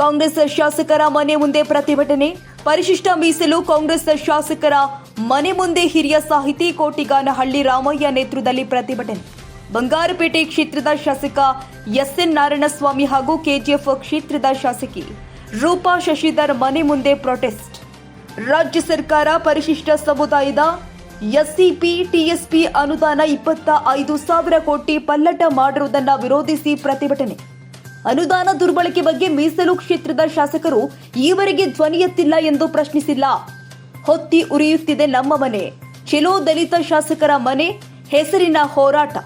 ಕಾಂಗ್ರೆಸ್ ಶಾಸಕರ ಮನೆ ಮುಂದೆ ಪ್ರತಿಭಟನೆ, ಪರಿಶಿಷ್ಟ ಮೀಸಲು ಕಾಂಗ್ರೆಸ್ ಶಾಸಕರ ಮನೆ ಮುಂದೆ ಹಿರಿಯ ಸಾಹಿತಿ ಕೋಟಿಗಾನಹಳ್ಳಿ ರಾಮಯ್ಯ ನೇತೃತ್ವದಲ್ಲಿ ಪ್ರತಿಭಟನೆ. ಬಂಗಾರಪೇಟೆ ಕ್ಷೇತ್ರದ ಶಾಸಕ ಎಸ್ ಎನ್ ನಾರಾಯಣಸ್ವಾಮಿ ಹಾಗೂ ಕೆಜಿಎಫ್ ಕ್ಷೇತ್ರದ ಶಾಸಕಿ ರೂಪಾ ಶಶಿಧರ್ ಮನೆ ಮುಂದೆ ಪ್ರೊಟೆಸ್ಟ್. ರಾಜ್ಯ ಸರ್ಕಾರ ಪರಿಶಿಷ್ಟ ಸಮುದಾಯದ ಎಸ್ಸಿಪಿ ಟಿಎಸ್ಪಿ ಅನುದಾನ ಇಪ್ಪತ್ತ ಐದು ಸಾವಿರ ಕೋಟಿ ಪಲ್ಲಟ ಮಾಡಿರುವುದನ್ನು ವಿರೋಧಿಸಿ ಪ್ರತಿಭಟನೆ. ಅನುದಾನ ದುರ್ಬಳಕೆ ಬಗ್ಗೆ ಮೀಸಲು ಕ್ಷೇತ್ರದ ಶಾಸಕರು ಈವರೆಗೆ ಧ್ವನಿ ಎತ್ತಿಲ್ಲ ಎಂದು ಪ್ರಶ್ನಿಸಿಲ್ಲ. ಹೊತ್ತಿ ಉರಿಯುತ್ತಿದೆ ನಮ್ಮ ಮನೆ. ಚೆಲೋ ದಲಿತ ಶಾಸಕರ ಮನೆ, ಹೆಸರಿನ ಹೋರಾಟ.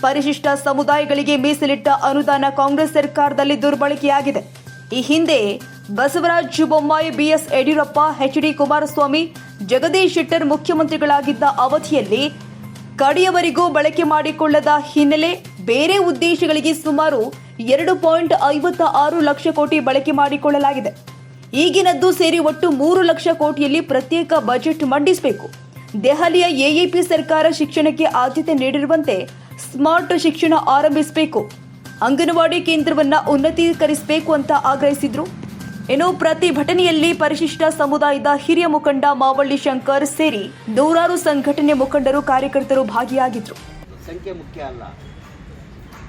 ಪರಿಶಿಷ್ಟ ಸಮುದಾಯಗಳಿಗೆ ಮೀಸಲಿಟ್ಟ ಅನುದಾನ ಕಾಂಗ್ರೆಸ್ ಸರ್ಕಾರದಲ್ಲಿ ದುರ್ಬಳಕೆಯಾಗಿದೆ. ಈ ಹಿಂದೆ Basavaraj Bommai BS Yediyurappa H D Kumaraswamy, Jagadish Shettar ಮುಖ್ಯಮಂತ್ರಿಗಳಾಗಿದ್ದ ಅವಧಿಯಲ್ಲಿ ಕಡೆಯವರೆಗೂ ಬಳಕೆ ಮಾಡಿಕೊಳ್ಳದ ಹಿನ್ನೆಲೆ ಬೇರೆ ಉದ್ದೇಶಗಳಿಗೆ ಸುಮಾರು ಎರಡು ಪಾಯಿಂಟ್ ಐವತ್ತ ಆರು ಲಕ್ಷ ಕೋಟಿ ಬಳಕೆ ಮಾಡಿಕೊಳ್ಳಲಾಗಿದೆ. ಈಗಿನದ್ದು ಸೇರಿ ಒಟ್ಟು ಮೂರು ಲಕ್ಷ ಕೋಟಿಯಲ್ಲಿ ಪ್ರತ್ಯೇಕ ಬಜೆಟ್ ಮಂಡಿಸಬೇಕು. ದೆಹಲಿಯ ಎಎಪಿ ಸರ್ಕಾರ ಶಿಕ್ಷಣಕ್ಕೆ ಆದ್ಯತೆ ನೀಡಿರುವಂತೆ ಸ್ಮಾರ್ಟ್ ಶಿಕ್ಷಣ ಆರಂಭಿಸಬೇಕು. ಅಂಗನವಾಡಿ ಕೇಂದ್ರವನ್ನ ಉನ್ನತೀಕರಿಸಬೇಕು ಅಂತ ಆಗ್ರಹಿಸಿದ್ರು. ಇನ್ನು ಪ್ರತಿಭಟನೆಯಲ್ಲಿ ಪರಿಶಿಷ್ಟ ಸಮುದಾಯದ ಹಿರಿಯ ಮುಖಂಡ ಮಾವಳ್ಳಿ ಶಂಕರ್ ಸೇರಿ ನೂರಾರು ಸಂಘಟನೆ ಮುಖಂಡರು ಕಾರ್ಯಕರ್ತರು ಭಾಗಿಯಾಗಿದ್ರು. ಸಂಖ್ಯೆ ಮುಖ್ಯ ಅಲ್ಲ.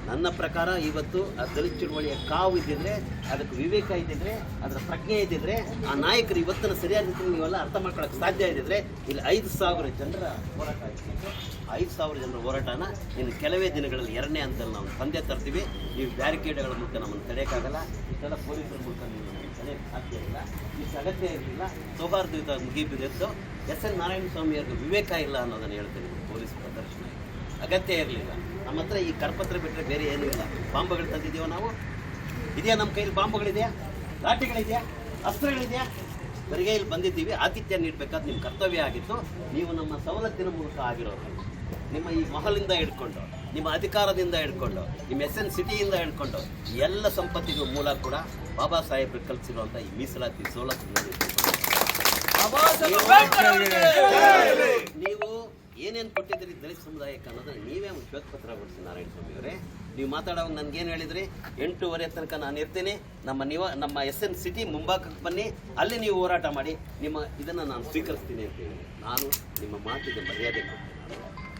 ನನ್ನ ಪ್ರಕಾರ ಇವತ್ತು ಆ ದಲಿತ ಚಳುವಳಿಯ ಕಾವು ಇದ್ದಿದ್ರೆ, ಅದಕ್ಕೆ ವಿವೇಕ ಇದ್ದಿದ್ರೆ, ಅದರ ಪ್ರಜ್ಞೆ ಇದ್ದಿದ್ರೆ, ಆ ನಾಯಕರು ಇವತ್ತಿನ ಸರಿಯಾದ ರೀತಿಯಲ್ಲಿ ನೀವೆಲ್ಲ ಅರ್ಥ ಮಾಡ್ಕೊಳಕ್ಕೆ ಸಾಧ್ಯ ಇದ್ದಿದ್ರೆ, ಇಲ್ಲಿ ಐದು ಸಾವಿರ ಜನರ ಹೋರಾಟ ಆಯ್ತು. ಐದು ಸಾವಿರ ಜನರ ಹೋರಾಟನ ಇನ್ನು ಕೆಲವೇ ದಿನಗಳಲ್ಲಿ ಎರಡನೇ ಹಂತದಲ್ಲಿ ನಾವು ತಂದೆ ತರ್ತೀವಿ. ನೀವು ಬ್ಯಾರಿಕೇಡ್ಗಳ ಮೂಲಕ ನಮ್ಮನ್ನು ತಡೆಯೋಕ್ಕಾಗಲ್ಲ ಇಷ್ಟೆಲ್ಲ ಪೊಲೀಸರ ಮೂಲಕ ನೀವು ತಡೆಯೋಕ್ಕೆ ಸಾಧ್ಯ ಇಲ್ಲ. ಇಷ್ಟು ಅಗತ್ಯ ಇರಲಿಲ್ಲ. ಸೌಹಾರ್ದಯುತ ಮುಗಿಬಿದ್ದು ಎಸ್ ಎನ್ ನಾರಾಯಣ ಸ್ವಾಮಿಯವ್ರಿಗೆ ವಿವೇಕ ಇಲ್ಲ ಅನ್ನೋದನ್ನು ಹೇಳ್ತೀನಿ ಪೊಲೀಸ್ ಪ್ರದರ್ಶನ. ಅಗತ್ಯ ಇರಲಿಲ್ಲ. ನಮ್ಮ ಹತ್ರ ಈ ಕರ್ಪತ್ರ ಬಿಟ್ಟರೆ ಬೇರೆ ಏನೂ ಇಲ್ಲ. ಬಾಂಬುಗಳು ತಂದಿದ್ದೀವೋ ನಾವು? ಇದೆಯಾ ನಮ್ಮ ಕೈಯಲ್ಲಿ ಬಾಂಬುಗಳಿದೆಯಾ? ಲಾಠಿಗಳಿದೆಯಾ? ಅಸ್ತ್ರಗಳಿದೆಯಾ? ಇಲ್ಲಿ ಬಂದಿದ್ದೀವಿ. ಆತಿಥ್ಯ ನೀಡಬೇಕಾದ ನಿಮ್ಮ ಕರ್ತವ್ಯ ಆಗಿತ್ತು. ನೀವು ನಮ್ಮ ಸವಲತ್ತಿನ ಮೂಲಕ ಆಗಿರೋದು ನಿಮ್ಮ ಈ ಮಹಲಿಂದ ಹಿಡ್ಕೊಂಡು ನಿಮ್ಮ ಅಧಿಕಾರದಿಂದ ಹಿಡ್ಕೊಂಡು ನಿಮ್ಮ ಎಸ್ ಎನ್ ಸಿಟಿಯಿಂದ ಹಿಡ್ಕೊಂಡು ಎಲ್ಲ ಸಂಪತ್ತಿಗೂ ಮೂಲ ಕೂಡ ಬಾಬಾ ಸಾಹೇಬ್ರು ಕಲ್ಸಿರುವಂಥ ಈ ಮೀಸಲಾತಿ ಸವಲತ್ತು ನೀವು ಏನೇನು ಕೊಟ್ಟಿದ್ದೀರಿ ದಲಿತ ಸಮುದಾಯಕ್ಕೆ ಅನ್ನೋದನ್ನ ನೀವೇ ಒಂದು ಶ್ವೇತಪತ್ರ ಕೊಡಿಸಿ ನಾರಾಯಣ ಸ್ವಾಮಿ ಅವರೇ. ನೀವು ಮಾತಾಡೋವಾಗ ನನ್ಗೇನು ಹೇಳಿದ್ರಿ? ಎಂಟೂವರೆ ತನಕ ನಾನು ಇರ್ತೀನಿ. ನಮ್ಮ ನಿವ, ನಮ್ಮ ಎಸ್ ಎನ್ ಸಿಟಿ ಮುಂಭಾಗಕ್ಕೆ ಬನ್ನಿ. ಅಲ್ಲಿ ನೀವು ಹೋರಾಟ ಮಾಡಿ. ನಿಮ್ಮ ಇದನ್ನು ನಾನು ಸ್ವೀಕರಿಸ್ತೀನಿ ಅಂತ ಹೇಳಿ. ನಾನು ನಿಮ್ಮ ಮಾತಿಗೆ ಮರ್ಯಾದೆ ಕೊಟ್ಟೆ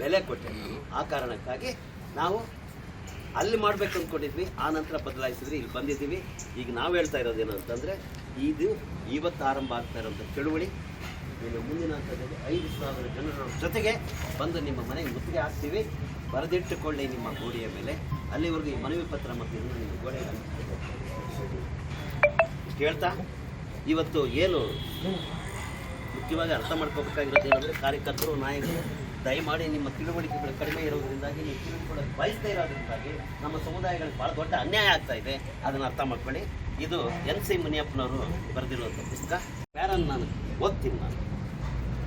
ಬೆಲೆ ಕೊಟ್ಟೆ ಆ ಕಾರಣಕ್ಕಾಗಿ ನಾವು ಅಲ್ಲಿ ಮಾಡಬೇಕು ಅಂದ್ಕೊಂಡಿದ್ವಿ ಆ ನಂತರ ಬದಲಾಯಿಸಿದ್ರಿ. ಇಲ್ಲಿ ಬಂದಿದ್ದೀವಿ. ಈಗ ನಾವು ಹೇಳ್ತಾ ಇರೋದೇನು ಅಂತಂದರೆ ಇದು ಇವತ್ತು ಆರಂಭ ಆಗ್ತಾ ಇರೋಂಥ ಚಳುವಳಿ. ಇನ್ನು ಮುಂದಿನ ಹಂತದಲ್ಲಿ ಐದು ಸಾವಿರ ಜನರ ಜೊತೆಗೆ ಬಂದು ನಿಮ್ಮ ಮನೆಗೆ ಮುತ್ತಿಗೆ ಹಾಕ್ತೀವಿ. ಬರೆದಿಟ್ಟುಕೊಳ್ಳಿ ನಿಮ್ಮ ಗೋಡೆಯ ಮೇಲೆ. ಅಲ್ಲಿವರೆಗೂ ಈ ಮನವಿ ಪತ್ರ ಮತ್ತು ಇದನ್ನು ನಿಮ್ಮ ಗೋಡೆ ಕೇಳ್ತಾ? ಇವತ್ತು ಏನು ಮುಖ್ಯವಾಗಿ ಅರ್ಥ ಮಾಡ್ಕೋಬೇಕಾಗಿರೋದು ಏನಂದರೆ ಕಾರ್ಯಕರ್ತರು, ನಾಯಕರು, ದಯಮಾಡಿ ನಿಮ್ಮ ತಿಳುವಳಿಕೆಗಳು ಕಡಿಮೆ ಇರೋದರಿಂದಾಗಿ, ನೀವು ತಿಳಿದುಕೊಳ್ಳಲು ಬಯಸ್ತಾ ಇರೋದ್ರಿಂದಾಗಿ ನಮ್ಮ ಸಮುದಾಯಗಳಿಗೆ ಭಾಳ ದೊಡ್ಡ ಅನ್ಯಾಯ ಆಗ್ತಾ ಇದೆ. ಅದನ್ನು ಅರ್ಥ ಮಾಡ್ಕೊಳ್ಳಿ. ಇದು ಎನ್ ಸಿ ಮುನಿಯಪ್ಪನವರು ಬರೆದಿರುವಂಥ ಪುಸ್ತಕ. ಪ್ಯಾರನ್ ನಾನು ಓದ್ತೀನಿ ನಾನು.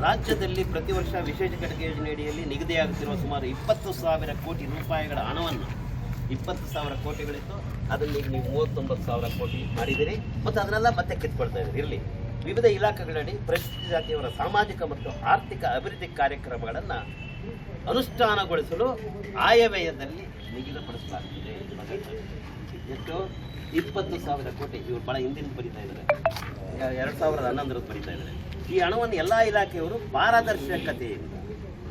ರಾಜ್ಯದಲ್ಲಿ ಪ್ರತಿ ವರ್ಷ ವಿಶೇಷ ಘಟಕ ಯೋಜನೆಯಡಿಯಲ್ಲಿ ನಿಗದಿಯಾಗುತ್ತಿರುವ ಸುಮಾರು ಇಪ್ಪತ್ತು ಸಾವಿರ ಕೋಟಿ ರೂಪಾಯಿಗಳ ಹಣವನ್ನು, ಇಪ್ಪತ್ತು ಸಾವಿರ ಕೋಟಿಗಳಿತ್ತು. ಅದನ್ನ ಈಗ ನೀವು ಮೂವತ್ತೊಂಬತ್ತು ಸಾವಿರ ಕೋಟಿ ಮಾಡಿದಿರಿ ಮತ್ತು ಅದನ್ನೆಲ್ಲ ಮತ್ತೆ ಕಿತ್ಕೊಳ್ತಾ ಇದ್ದೀರಿ. ಇರಲಿ. ವಿವಿಧ ಇಲಾಖೆಗಳಡಿ ಪರಿಶಿಷ್ಟ ಜಾತಿಯವರ ಸಾಮಾಜಿಕ ಮತ್ತು ಆರ್ಥಿಕ ಅಭಿವೃದ್ಧಿ ಕಾರ್ಯಕ್ರಮಗಳನ್ನು ಅನುಷ್ಠಾನಗೊಳಿಸಲು ಆಯವ್ಯಯದಲ್ಲಿ ನಿಗದಿಪಡಿಸಲಾಗುತ್ತದೆ ಎಷ್ಟು? ಇಪ್ಪತ್ತು ಸಾವಿರ ಕೋಟಿ. ಇವರು ಭಾಳ ಹಿಂದಿನ ಬರೀತಾ ಇದ್ದಾರೆ. ಎರಡು ಸಾವಿರದ ಹನ್ನೊಂದರದ್ದು ಬರೀತಾ ಇದ್ದಾರೆ. ಈ ಹಣವನ್ನು ಎಲ್ಲ ಇಲಾಖೆಯವರು ಪಾರದರ್ಶಕತೆಯಿಂದ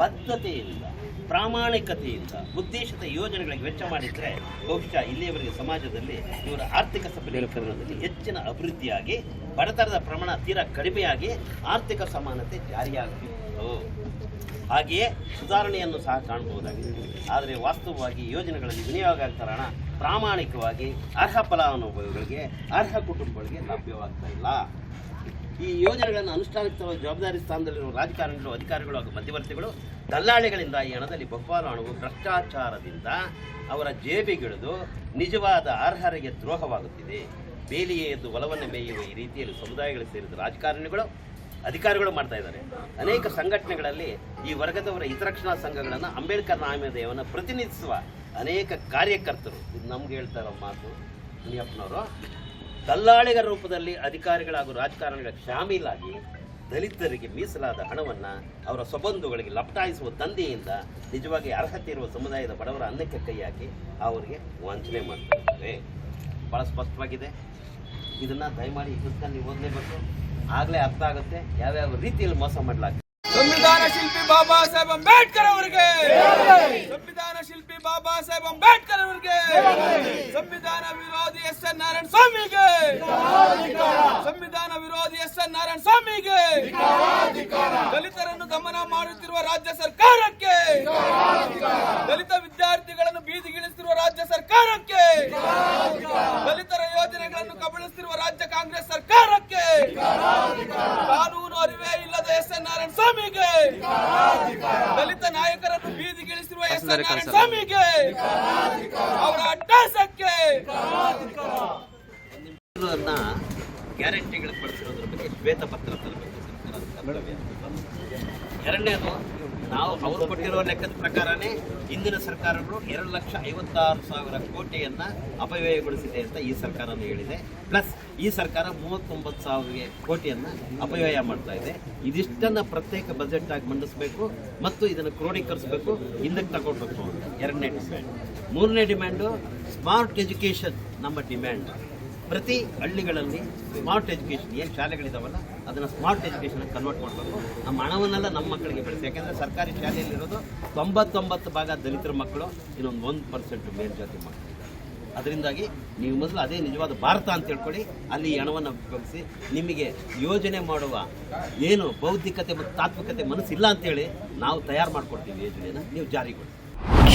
ಬದ್ಧತೆಯಿಂದ ಪ್ರಾಮಾಣಿಕತೆಯಿಂದ ಉದ್ದೇಶದ ಯೋಜನೆಗಳಿಗೆ ವೆಚ್ಚ ಮಾಡಿದರೆ ಬಹುಶಃ ಇಲ್ಲಿಯವರೆಗೆ ಸಮಾಜದಲ್ಲಿ ಇವರ ಆರ್ಥಿಕ ಸಬಲೀಕರಣದಲ್ಲಿ ಹೆಚ್ಚಿನ ಅಭಿವೃದ್ಧಿಯಾಗಿ, ಬಡತನದ ಪ್ರಮಾಣ ತೀರಾ ಕಡಿಮೆಯಾಗಿ ಆರ್ಥಿಕ ಸಮಾನತೆ ಜಾರಿಯಾಗಬೇಕು. ಹಾಗೆಯೇ ಸುಧಾರಣೆಯನ್ನು ಸಹ ಕಾಣಬಹುದಾಗಿದೆ. ಆದರೆ ವಾಸ್ತವವಾಗಿ ಯೋಜನೆಗಳಲ್ಲಿ ವಿನಿಯೋಗ ಆಗ್ತಾರ ಪ್ರಾಮಾಣಿಕವಾಗಿ ಅರ್ಹ ಫಲಾನುಭವಿಗಳಿಗೆ, ಅರ್ಹ ಕುಟುಂಬಗಳಿಗೆ ಲಭ್ಯವಾಗ್ತಾ ಇಲ್ಲ. ಈ ಯೋಜನೆಗಳನ್ನು ಅನುಷ್ಠಾನಕ್ಕೆ ತರುವ ಜವಾಬ್ದಾರಿ ಸ್ಥಾನದಲ್ಲಿರುವ ರಾಜಕಾರಣಿಗಳು, ಅಧಿಕಾರಿಗಳು ಹಾಗೂ ಮಧ್ಯವರ್ತಿಗಳು ದಲ್ಲಾಳಿಗಳಿಂದ ಈ ಹಣದಲ್ಲಿ ಬಹುಪಾಲು ಹಣವು ಭ್ರಷ್ಟಾಚಾರದಿಂದ ಅವರ ಜೇಬಿಗಿಳಿದು ನಿಜವಾದ ಅರ್ಹರಿಗೆ ದ್ರೋಹವಾಗುತ್ತಿದೆ. ಬೇಲಿಯೇ ಎದ್ದು ಒಲವನ್ನು ಮೇಯುವ ಈ ರೀತಿಯಲ್ಲಿ ಸಮುದಾಯಗಳು ಸೇರಿದ ರಾಜಕಾರಣಿಗಳು, ಅಧಿಕಾರಿಗಳು ಮಾಡ್ತಾ ಇದ್ದಾರೆ. ಅನೇಕ ಸಂಘಟನೆಗಳಲ್ಲಿ ಈ ವರ್ಗದವರ ಹಿತರಕ್ಷಣಾ ಸಂಘಗಳನ್ನು ಅಂಬೇಡ್ಕರ್ ನಾಮಧೇಯವನ್ನು ಪ್ರತಿನಿಧಿಸುವ ಅನೇಕ ಕಾರ್ಯಕರ್ತರು. ಇದು ನಮ್ಗೆ ಹೇಳ್ತಾರೋ ಮಾತು, ಮುನಿಯಪ್ಪನವರು. ದಲ್ಲಾಳಿಗರ ರೂಪದಲ್ಲಿ ಅಧಿಕಾರಿಗಳ ಹಾಗೂ ರಾಜಕಾರಣಿಗಳ ಶಾಮೀಲಾಗಿ ದಲಿತರಿಗೆ ಮೀಸಲಾದ ಹಣವನ್ನು ಅವರ ಸೊಬಂಧುಗಳಿಗೆ ಲಪಟಾಯಿಸುವ ದಂಧೆಯಿಂದ ನಿಜವಾಗಿ ಅರ್ಹತೆ ಇರುವ ಸಮುದಾಯದ ಬಡವರ ಅನ್ನಕ್ಕೆ ಕೈ ಹಾಕಿ ಅವರಿಗೆ ವಂಚನೆ ಮಾಡ್ತಾರೆ ಭಾಳ ಸ್ಪಷ್ಟವಾಗಿದೆ. ಇದನ್ನು ದಯಮಾಡಿ ಪುಸ್ತಕ ನೀವು ಓದಲೇಬೇಕು. ಆಗಲೇ ಅರ್ಥ ಆಗುತ್ತೆ. ಯಾವ್ಯಾವ ರೀತಿಯಲ್ಲಿ ಮೋಸ ಮಾಡಲಾಗ್ತದೆ ಸಂವಿಧಾನ ಶಿಲ್ಪಿ ಬಾಬಾ ಸಾಹೇಬ್ ಅಂಬೇಡ್ಕರ್ ಅವರಿಗೆ. ಸಂವಿಧಾನ ಶಿಲ್ಪಿ ಬಾಬಾ ಸಾಹೇಬ್ ಅಂಬೇಡ್ಕರ್ ಅವರಿಗೆ. ಸಂವಿಧಾನ ವಿರೋಧಿ ಎಸ್ ಎನ್ ನಾರಾಯಣ ಸ್ವಾಮಿಗೆ. ಸಂವಿಧಾನ ವಿರೋಧಿ ಎಸ್ ಎನ್ ನಾರಾಯಣ ಸ್ವಾಮಿಗೆ. ದಲಿತರನ್ನು ದಮನ ಮಾಡುತ್ತಿರುವ ರಾಜ್ಯ ಸರ್ಕಾರಕ್ಕೆ ದಲಿತ ವಿದ್ಯಾರ್ಥಿಗಳನ್ನು ಬೀದಿಗಿಳಿಸುತ್ತಿರುವ ರಾಜ್ಯ ಸರ್ಕಾರಕ್ಕೆ ದಲಿತರ ಯೋಜನೆಗಳನ್ನು ಕಬಳಿಸುತ್ತಿರುವ ರಾಜ್ಯ ಕಾಂಗ್ರೆಸ್ ಸರ್ಕಾರಕ್ಕೆ ಕಾನೂನು ಅರಿವೇ ಇಲ್ಲದ ಎಸ್ ಎನ್ ನಾರಾಯಣ ಸ್ವಾಮಿಗೆ ದಲಿತ ನಾಯಕರನ್ನು ಬೀದಿಗಿಳಿಸಿರುವ ಎಸ್ ಎನ್ ನಾರಾಯಣ ಸ್ವಾಮಿಗೆ ಅವರ ಅಟ್ಟಾಸಕ್ಕೆ ಗ್ಯಾರಂಟಿಗಳು ಪಡಿಸಿರೋದ್ರ ಬಗ್ಗೆ ಶ್ವೇತ ಪತ್ರ ತರಬೇಕು ಸರ್ಕಾರದ ಕರ್ತವ್ಯ. ಎರಡನೇದು ನಾವು ಅವರು ಕೊಟ್ಟಿರೋ ಲೆಕ್ಕದ ಪ್ರಕಾರನೇ ಹಿಂದಿನ ಸರ್ಕಾರಗಳು ಎರಡು ಲಕ್ಷ ಐವತ್ತಾರು ಸಾವಿರ ಕೋಟಿಯನ್ನ ಅಪವ್ಯಯಗೊಳಿಸಿದೆ ಅಂತ ಈ ಸರ್ಕಾರ ಹೇಳಿದೆ. ಪ್ಲಸ್ ಈ ಸರ್ಕಾರ ಮೂವತ್ತೊಂಬತ್ತು ಸಾವಿರ ಕೋಟಿಯನ್ನ ಅಪವ್ಯಯ ಮಾಡ್ತಾ ಇದೆ. ಇದಿಷ್ಟನ್ನ ಪ್ರತ್ಯೇಕ ಬಜೆಟ್ ಆಗಿ ಮಂಡಿಸಬೇಕು ಮತ್ತು ಇದನ್ನು ಕ್ರೋಢೀಕರಿಸಬೇಕು, ಹಿಂದಕ್ಕೆ ಅಂತ. ಎರಡನೇ ಡಿಮ್ಯಾಂಡ್ ಮೂರನೇ ಡಿಮ್ಯಾಂಡು ಸ್ಮಾರ್ಟ್ ಎಜುಕೇಷನ್ ನಮ್ಮ ಡಿಮ್ಯಾಂಡ್ ಪ್ರತಿ ಹಳ್ಳಿಗಳಲ್ಲಿ ಸ್ಮಾರ್ಟ್ ಎಜುಕೇಷನ್ ಏನು ಶಾಲೆಗಳಿದಾವಲ್ಲ, ಅದನ್ನು ಸ್ಮಾರ್ಟ್ ಎಜುಕೇಷನ್ ಕನ್ವರ್ಟ್ ಮಾಡಬೇಕು ನಮ್ಮ ಹಣವನ್ನೆಲ್ಲ ನಮ್ಮ ಮಕ್ಕಳಿಗೆ ಬೆಳೆಸಿ ಯಾಕೆಂದರೆ ಸರ್ಕಾರಿ ಶಾಲೆಯಲ್ಲಿರೋದು ತೊಂಬತ್ತೊಂಬತ್ತು ಭಾಗ ದಲಿತರ ಮಕ್ಕಳು, ಇನ್ನೊಂದು ಒಂದು ಪರ್ಸೆಂಟ್ ಮೇಲ್ಜಾತಿ ಮಕ್ಕಳು. ಅದರಿಂದಾಗಿ ನೀವು ಮೊದಲು ಅದೇ ನಿಜವಾದ ಭಾರತ ಅಂತ ಹೇಳ್ಕೊಳ್ಳಿ ಅಲ್ಲಿ ಹಣವನ್ನು ಉಪಯೋಗಿಸಿ ನಿಮಗೆ ಯೋಜನೆ ಮಾಡುವ ಏನು ಬೌದ್ಧಿಕತೆ ಮತ್ತು ತಾತ್ವಿಕತೆ ಮನಸ್ಸಿಲ್ಲ ಅಂತೇಳಿ ನಾವು ತಯಾರು ಮಾಡಿಕೊಡ್ತೀವಿ ಯೋಜನೆಯನ್ನು. ನೀವು ಜಾರಿಗೊಳಿಸಿ.